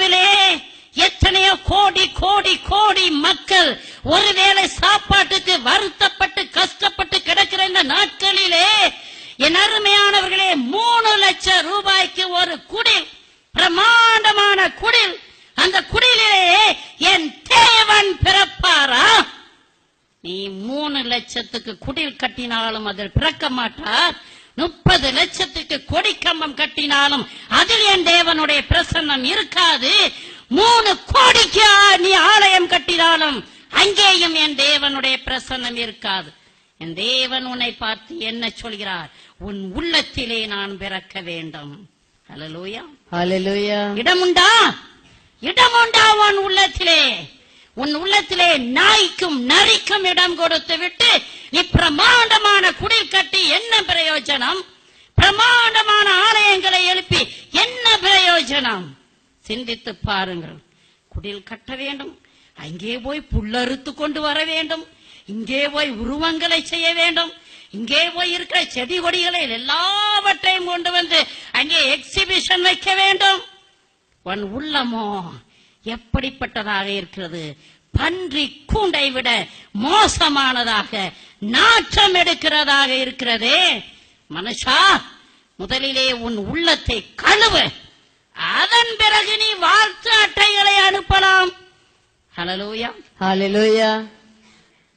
இந்தியாவிலே எத்தனையோ கோடி கோடி கோடி மக்கள் ஒருவேளை சாப்பாட்டுக்கு வருத்தப்பட்டு கஷ்டப்பட்டு கிடக்கிற இந்த நாட்களிலே என் அருமையானவர்களே மூணு லட்சம் ரூபாய்க்கு ஒரு குடில் பிரமாண்டமான குடில் அந்த குடிலே என் தேவன் பிறப்பாரா? நீ மூணு லட்சத்துக்கு குடில் கட்டினாலும் அதில் பிறக்க மாட்டார். முப்பது லட்சம் கம்பம் கட்டினாலும் அதில் என் தேவனுடைய பிரசன்னம் இருக்காது. மூணு கோடிக்கு நீ ஆலயம் கட்டினாலும் அங்கேயும் என் தேவனுடைய பிரசன்னம் இருக்காது. என் தேவன் உன்னை பார்த்து என்ன சொல்கிறார்? உன் உள்ளத்திலே நான் பிறக்க வேண்டும். இடமுண்டா? இடமுண்டா உன் உள்ளத்திலே. உன் உள்ளத்திலே நாய்க்கும் நரிக்கும் இடம் கொடுத்து விட்டு நீ பிரமாண்டமான குடில் கட்டி என்ன பிரயோஜனம்? பிரமாண்டமான ஆலயங்களை எழுப்பி என்ன பிரயோஜனம்? சிந்தித்து பாருங்கள். குடில் கட்ட வேண்டும். அங்கே போய் புல்லறுத்து கொண்டு வர வேண்டும். இங்கே போய் உருவங்களை செய்ய வேண்டும். இங்கே போய் இருக்கிற செடி கொடிகளை எல்லாவற்றையும் கொண்டு வந்து அங்கே எக்ஸிபிஷன் வைக்க வேண்டும். உன் உள்ளமோ எப்படிப்பட்டதாக இருக்கிறது? பன்றி கூண்டை விட மோசமானதாக நாற்றம் எடுக்கிறதாக இருக்கிறதே. மனுஷா முதலிலே உன் உள்ளத்தை கழுவு. அதன் பிறகு நீ வாழ்த்து அட்டைகளை அனுப்பலாம். Hallelujah Hallelujah.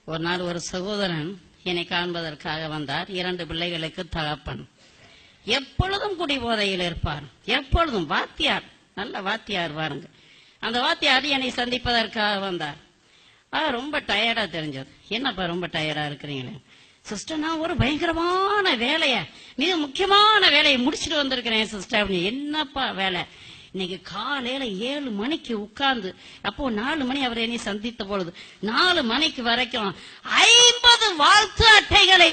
ஒரு நாள் ஒரு சகோதரன் என்னை காண்பதற்காக வந்தார். இரண்டு பிள்ளைகளுக்கு தகப்பன். எப்பொழுதும் குடிபோதையில் இருப்பார். எப்பொழுதும் வாத்தியார் நல்ல வாத்தியார் பாருங்க. அந்த வாத்தியார் என்னை சந்திப்பதற்காக வந்தார். ரொம்ப டயர்டா தெரிஞ்சது. என்னப்பா ரொம்ப டயர்டா இருக்கிறீங்களே? சிஸ்டர் நான் ஒரு பயங்கரமான வேலைய மிக முக்கியமான வேலையை முடிச்சுட்டு வந்திருக்கிறேன் சிஸ்டர் அப்படின்னு. என்னப்பா வேலை? இன்னைக்கு காலையில ஏழு மணிக்கு உட்கார்ந்து அப்போ நாலு மணி அவரை என்னை சந்தித்த பொழுது நாலு மணிக்கு வரைக்கும் ஐம்பது வாழ்த்து அட்டைகளை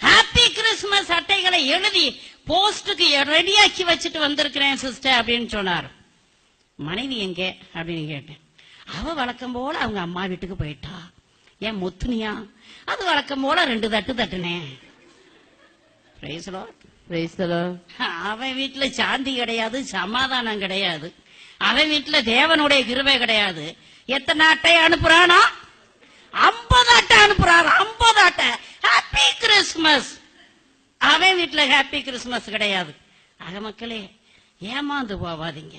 ஹாப்பி கிறிஸ்துமஸ் அட்டைகளை எழுதி போஸ்டுக்கு ரெடியாக்கி வச்சுட்டு வந்திருக்கிறேன் சிஸ்டர் அப்படின்னு சொன்னார். மனைவி எங்கே? அப்படின்னு கேட்டேன். அவ வழக்கம் போல அவங்க அம்மா வீட்டுக்கு போயிட்டா. ஏன் முத்துனியா? அது வழக்கம் போல ரெண்டு தட்டு தட்டுனேன். அவன் வீட்டுல சாந்தி கிடையாது சமாதானம் கிடையாது. அவன் வீட்டுல தேவனுடைய கிருபை கிடையாது. எத்தனை அட்டை அனுப்புறானா? ஐம்பது அட்டை அனுப்புறாரு ஐம்பது அட்டை. ஹாப்பி கிறிஸ்துமஸ் அவன் வீட்டுல ஹாப்பி கிறிஸ்துமஸ் கிடையாது. ஆக மக்களே ஏமாந்து போவாதீங்க.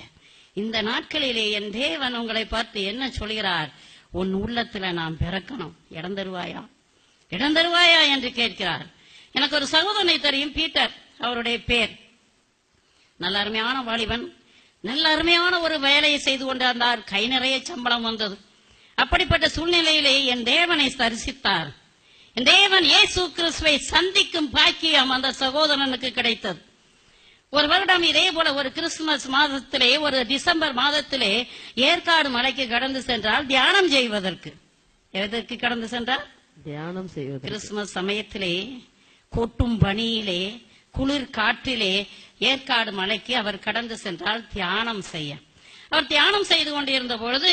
இந்த நாட்களிலே என் தேவன் உங்களை பார்த்து என்ன சொல்கிறார்? உன் உள்ளத்துல நான் பிறக்கணும். இடம் தருவாயா? இடம் தருவாயா என்று கேட்கிறார். எனக்கு ஒரு சகோதரனை தெரியும் பீட்டர் அவருடைய பேர். நல்ல அருமையான வாலிபன். நல்ல அருமையான ஒரு வேலையை செய்து கொண்டிருந்தார். கை நிறைய சம்பளம் வந்தது. அப்படிப்பட்ட சூழ்நிலையிலே என் தேவனை தரிசித்தார். என் தேவன் ஏசு கிறிஸ்துவை சந்திக்கும் பாக்கியம் அந்த சகோதரனுக்கு கிடைத்தது. ஒரு வருடம் இதே போல ஒரு கிறிஸ்துமஸ் மாதத்திலே ஒரு டிசம்பர் மாதத்திலே ஏற்காடு மலைக்கு கடந்து சென்றால் தியானம் செய்வதற்கு. எதற்கு கடந்து சென்றார் தியானம் செய்வது கிறிஸ்துமஸ் சமயத்திலே கொட்டும் பனியிலே குளிர் காற்றிலே ஏற்காடு மலைக்கு அவர் கடந்து சென்றால் தியானம் செய்ய. அவர் தியானம் செய்து கொண்டிருந்த பொழுது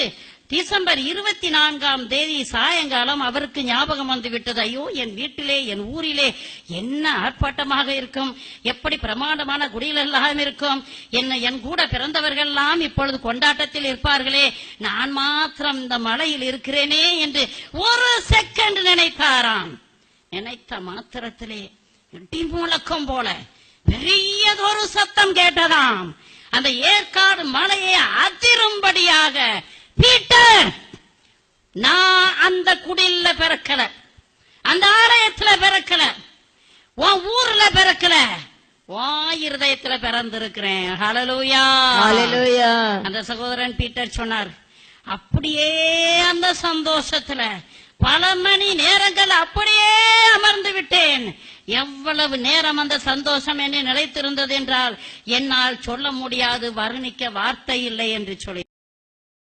டிசம்பர் இருபத்தி நான்காம் தேதி சாயங்காலம் அவருக்கு ஞாபகம் வந்து விட்டது. ஐயோ என் வீட்டிலே என் ஊரிலே என்ன ஆர்ப்பாட்டமாக இருக்கும்? எப்படி பிரமாண்டமான குடியில் எல்லாம் இருக்கும்? என்ன என் கூட பிறந்தவர்கள் எல்லாம் இப்பொழுது கொண்டாட்டத்தில் இருப்பார்களே. நான் மாத்திரம் இந்த மலையில் இருக்கிறேனே என்று ஒரு செகண்ட் நினைத்தாராம் நினைத்த மாத்திரத்திலே இடி முழக்கம் போல பெரியதொரு சத்தம் கேட்டதாம். அந்த ஏற்காடு மலையை அதிரும்படியாக பீட்டர் நான் அந்த குடில்ல பிறக்கல. அந்த ஆலயத்துல பிறக்கல. உன் ஊர்ல பிறக்கல. இருதயத்துல பிறந்திருக்கிறேன். ஹalleluya. Hallelujah. அந்த சகோதரன் பீட்டர் சொன்னார் அப்படியே அந்த சந்தோஷத்துல பல மணி நேரங்கள் அப்படியே அமர்ந்து விட்டேன். எவ்வளவு நேரம் அந்த சந்தோஷம் என்னை நிலைத்திருந்தது என்றால் என்னால் சொல்ல முடியாது வர்ணிக்க வார்த்தை இல்லை என்று சொல்லி